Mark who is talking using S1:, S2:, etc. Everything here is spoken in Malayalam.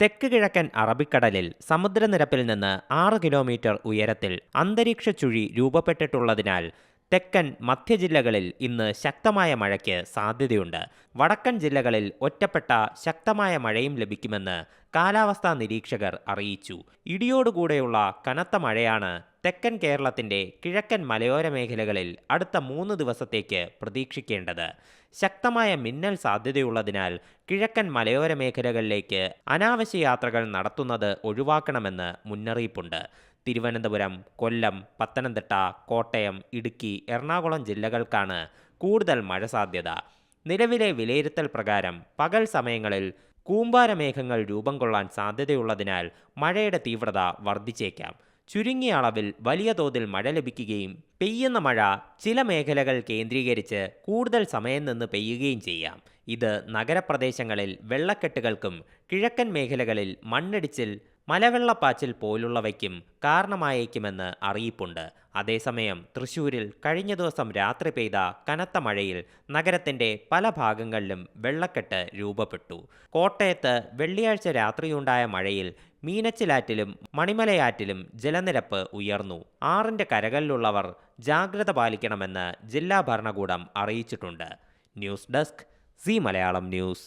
S1: തെക്ക് കിഴക്കൻ അറബിക്കടലിൽ സമുദ്രനിരപ്പിൽ നിന്ന് ആറ് കിലോമീറ്റർ ഉയരത്തിൽ അന്തരീക്ഷ ചുഴി രൂപപ്പെട്ടിട്ടുള്ളതിനാൽ തെക്കൻ മധ്യ ജില്ലകളിൽ ഇന്ന് ശക്തമായ മഴയ്ക്ക് സാധ്യതയുണ്ട്. വടക്കൻ ജില്ലകളിൽ ഒറ്റപ്പെട്ട ശക്തമായ മഴയും ലഭിക്കുമെന്ന് കാലാവസ്ഥാ നിരീക്ഷകർ അറിയിച്ചു. ഇടിയോടുകൂടെയുള്ള കനത്ത മഴയാണ് തെക്കൻ കേരളത്തിന്റെ കിഴക്കൻ മലയോര മേഖലകളിൽ അടുത്ത മൂന്ന് ദിവസത്തേക്ക് പ്രതീക്ഷിക്കേണ്ടത്. ശക്തമായ മിന്നൽ സാധ്യതയുള്ളതിനാൽ കിഴക്കൻ മലയോര മേഖലകളിലേക്ക് അനാവശ്യ യാത്രകൾ നടത്തുന്നത് ഒഴിവാക്കണമെന്ന് മുന്നറിയിപ്പുണ്ട്. തിരുവനന്തപുരം കൊല്ലം പത്തനംതിട്ട കോട്ടയം ഇടുക്കി എറണാകുളം ജില്ലകൾക്കാണ് കൂടുതൽ മഴ സാധ്യത. നിലവിലെ വിലയിരുത്തൽ പ്രകാരം പകൽ സമയങ്ങളിൽ കൂമ്പാരമേഘങ്ങൾ രൂപം കൊള്ളാൻ സാധ്യതയുള്ളതിനാൽ മഴയുടെ തീവ്രത വർദ്ധിച്ചേക്കാം. ചുരുങ്ങിയ അളവിൽ വലിയ തോതിൽ മഴ ലഭിക്കുകയും പെയ്യുന്ന മഴ ചില മേഖലകൾ കേന്ദ്രീകരിച്ച് കൂടുതൽ സമയം നിന്ന് പെയ്യുകയും ചെയ്യാം. ഇത് നഗരപ്രദേശങ്ങളിൽ വെള്ളക്കെട്ടുകൾക്കും കിഴക്കൻ മേഖലകളിൽ മണ്ണിടിച്ചിൽ മലവെള്ളപ്പാച്ചിൽ പോലുള്ളവയ്ക്കും കാരണമായേക്കുമെന്ന് അറിയിപ്പുണ്ട്. അതേസമയം തൃശൂരിൽ കഴിഞ്ഞ ദിവസം രാത്രി പെയ്ത കനത്ത മഴയിൽ നഗരത്തിന്റെ പല ഭാഗങ്ങളിലും വെള്ളക്കെട്ട് രൂപപ്പെട്ടു. കോട്ടയത്ത് വെള്ളിയാഴ്ച രാത്രിയുണ്ടായ മഴയിൽ മീനച്ചിലാറ്റിലും മണിമലയാറ്റിലും ജലനിരപ്പ് ഉയർന്നു. ആറിന്റെ കരകളിലുള്ളവർ ജാഗ്രത പാലിക്കണമെന്ന് ജില്ലാ ഭരണകൂടം അറിയിച്ചിട്ടുണ്ട്. News desk C Malayalam news.